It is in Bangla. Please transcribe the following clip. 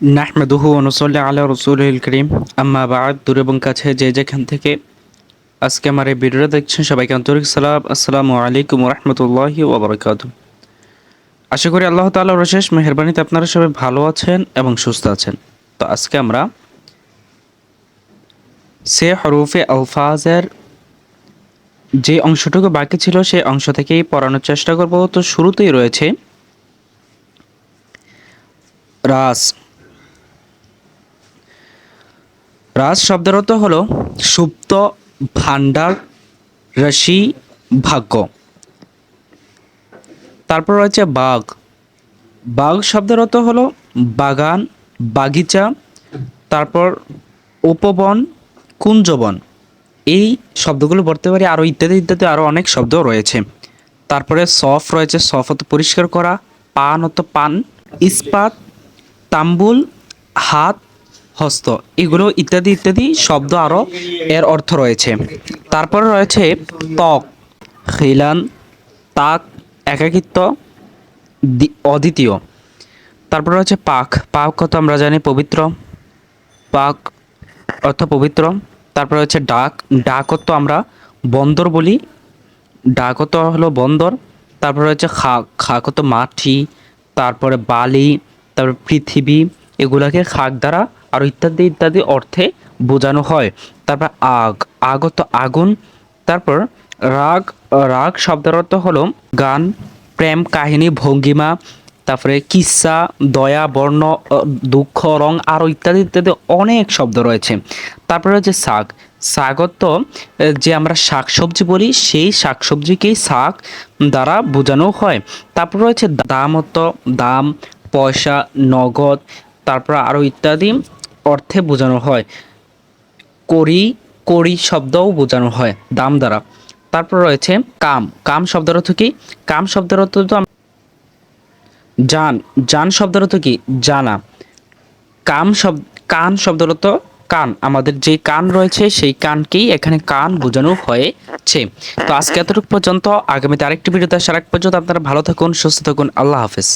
নাহমেদুহু অনুসল্লা আল্লাহ রসুল করিম। আম্মা বাদ, দূর এবং কাছে যে যেখান থেকে আজকে আমার এই ভিডিওটা দেখছেন, সবাইকে আন্তরিক সালাম। আসসালামু আলাইকুম রহমতুল্লাহি ওবরাকাত আশা করি আল্লাহ তাআলার রশেষ মেহরবানিতে আপনারা সবাই ভালো আছেন এবং সুস্থ আছেন। তো আজকে আমরা সে হরুফে আলফাজের যে অংশটুকু বাকি ছিল, সেই অংশ থেকেই পড়ানোর চেষ্টা করব। তো শুরুতেই রয়েছে রাস। রাজ শব্দের অর্থ হল সুপ্ত ভাণ্ডার রাশি ভাগ্য। তারপর রয়েছে বাঘ। বাঘ শব্দের অর্থ হলো বাগান, বাগিচা, তারপর উপবন, কুঞ্জবন। এই শব্দগুলো পড়তে পারি আরও ইত্যাদি ইত্যাদি আরও অনেক শব্দ রয়েছে। তারপরে সফ রয়েছে, সফ অত পরিষ্কার করা, পান অত পান, ইস্পাত, তাম্বুল, হাত হস্ত, এগুলো ইত্যাদি ইত্যাদি শব্দ আরও এর অর্থ রয়েছে। তারপরে রয়েছে ত্বক, খিলান, তাক, একাকিত্ব অদ্বিতীয়। তারপরে রয়েছে পাক পাক কত আমরা জানি, পবিত্র। পাক অর্থ পবিত্র। তারপরে হচ্ছে ডাক ডাক অর্থ আমরা বন্দর বলি। ডাক অর্থ হলো বন্দর। তারপরে হচ্ছে খাক খাক অর্থ মাটি। তারপরে বালি, তারপরে পৃথিবী, এগুলাকে খাক দ্বারা আরও ইত্যাদি ইত্যাদি অর্থে বোঝানো হয়। তারপর আগ, আগত আগুন। তারপর রাগ রাগ শব্দের অর্থ হলো গান, প্রেম কাহিনী, ভঙ্গিমা। তারপরে কিসা, দয়া, বর্ণ দুঃখ, রং আরও ইত্যাদি ইত্যাদি অনেক শব্দ রয়েছে। তারপরে হচ্ছে শাক। শাকত্ব যে আমরা শাক সবজি বলি, সেই শাক সবজিকেই শাক দ্বারা বোঝানো হয়। তারপর রয়েছে দামত দাম, পয়সা, নগদ। তারপর আরও ইত্যাদি। অর্থে বোঝানো হয়। করি করি শব্দও বোঝানো হয়, দাম দ্বারা। তারপর রয়েছে কাম। কাম শব্দের অর্থ কি? কাম শব্দের অর্থ তো জান। জান শব্দের অর্থ কি? জানা। কাম শব্দ কান শব্দের অর্থ কান। আমাদের যে কান রয়েছে, সেই কানকেই এখানে কান বোঝানো হয়েছে। তো আজকে এতটুকু পর্যন্ত। আগামীতে আরেকটি ভিডিওতে আসার আগ পর্যন্ত আপনারা ভালো থাকুন, সুস্থ থাকুন। আল্লাহ হাফেজ।